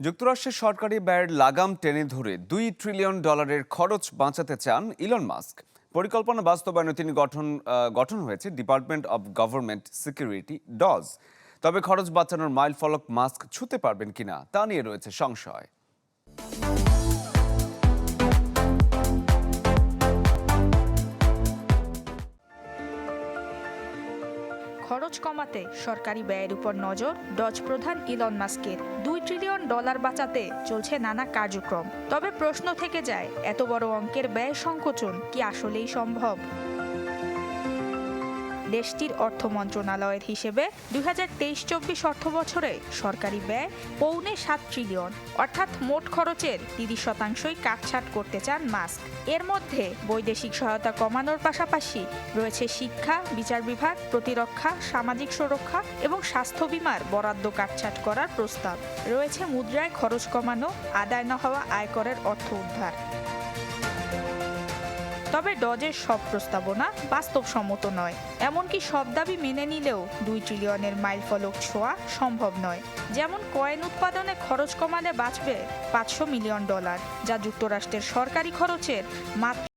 যুক্তরাষ্ট্রের সরকারি ব্যয়ের লাগাম টেনে ধরে দুই ট্রিলিয়ন ডলারের খরচ বাঁচাতে চান ইলন মাস্ক পরিকল্পনা বাস্তবায়নে তিনি গঠন গঠন হয়েছে department of government security DOGE তবে খরচ বাঁচানোর মাইল ফলক মাস্ক ছুতে পারবেন কিনা তা নিয়ে রয়েছে সংশয়। খরচ কমাতে সরকারি ব্যয়ের উপর নজর ডজ প্রধান ইলন মাস্কের। দুই ট্রিলিয়ন ডলার বাঁচাতে চলছে নানা কার্যক্রম। তবে প্রশ্ন থেকে যায়, এত বড় অঙ্কের ব্যয় সংকোচন কি আসলেই সম্ভব? দেশটির অর্থ মন্ত্রণালয়ের হিসেবে দুই হাজার তেইশ চব্বিশ অর্থ বছরে সরকারি ব্যয় পৌনে সাত ট্রিলিয়ন, অর্থাৎ মোট খরচের তিরিশ শতাংশই কাটছাট করতে চান মাস্ক। এর মধ্যে বৈদেশিক সহায়তা কমানোর পাশাপাশি রয়েছে শিক্ষা, বিচার বিভাগ, প্রতিরক্ষা, সামাজিক সুরক্ষা এবং স্বাস্থ্য বিমার বরাদ্দ কাটছাট করার প্রস্তাব। রয়েছে মুদ্রায় খরচ কমানো, আদায় না হওয়া আয়করের অর্থ উদ্ধার। তবে ডজের সব প্রস্তাবনা বাস্তবসম্মত নয়। এমনকি সব দাবি মেনে নিলেও দুই ট্রিলিয়নের মাইলফলক ছোঁয়া সম্ভব নয়। যেমন কয়েন উৎপাদনে খরচ কমালে বাঁচবে পাঁচশো মিলিয়ন ডলার, যা যুক্তরাষ্ট্রের সরকারি খরচের মাত্র